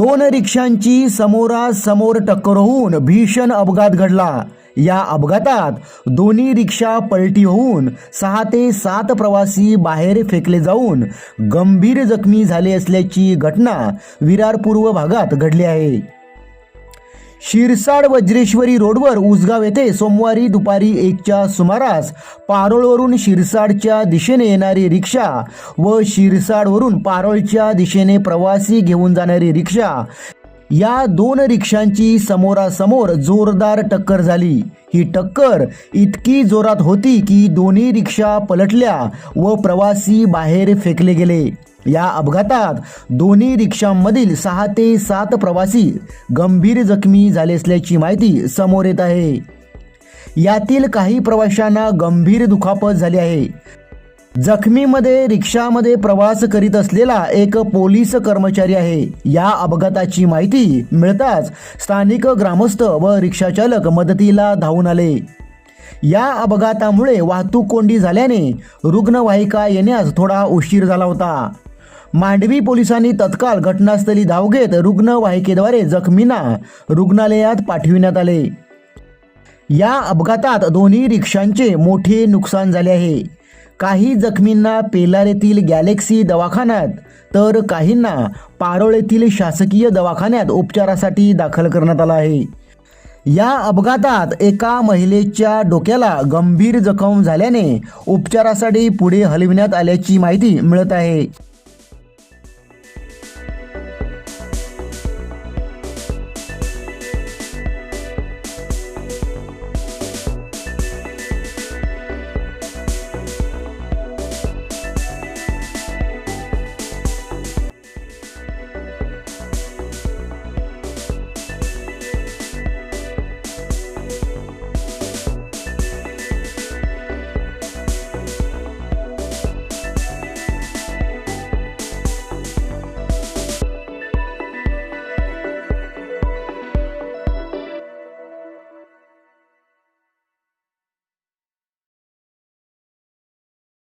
दोन रिक्षांची समोरासमोर टक्कर होऊन भीषण अपघात घडला. या अपघातात दोन्ही रिक्षा पलटी होऊन सहा ते सात प्रवासी बाहेर फेकले जाऊन गंभीर जखमी झाले असल्याची घटना विरार पूर्व भागात घडली आहे. शिरसाड वज्रेश्वरी रोडवर उसगाव येथे सोमवारी दुपारी एकच्या सुमारास पारोळवरून शिरसाडच्या दिशेने येणारी रिक्षा व शिरसाडवरून पारोळच्या दिशेने प्रवासी घेऊन जाणारी रिक्षा या दोन रिक्षांची समोरासमोर जोरदार टक्कर झाली. ही टक्कर इतकी जोरात होती की दोन्ही रिक्षा पलटल्या व प्रवासी बाहेर फेकले गेले. या अपघातात दोन्ही रिक्षांमधील सहा ते सात प्रवासी गंभीर जखमी झाले असल्याची माहिती समोर येत आहे. यातील काही प्रवाशांना गंभीर दुखापत झाली आहे. जखमीमध्ये रिक्षामध्ये प्रवास करीत असलेला एक पोलीस कर्मचारी आहे. या अपघाताची माहिती मिळताच स्थानिक ग्रामस्थ व रिक्षाचालक मदतीला धावून आले. या अपघातामुळे वाहतूक कोंडी झाल्याने रुग्णवाहिका येण्यास थोडा उशीर झाला होता. मांडवी पोलिसांनी तत्काळ घटनास्थळी धाव घेत रुग्णवाहिकेद्वारे जखमींना रुग्णालयात पाठविण्यात आले. या अपघातात दोन्ही रिक्षांचे मोठे नुकसान झाले आहे. काही जखमींना पेलार येथील गॅलेक्सी दवाखान्यात तर काहींना पारोळ येथील शासकीय दवाखान्यात उपचारासाठी दाखल करण्यात आला आहे. या अपघातात एका महिलेच्या डोक्याला गंभीर जखम झाल्याने उपचारासाठी पुढे हलविण्यात आल्याची माहिती मिळत आहे.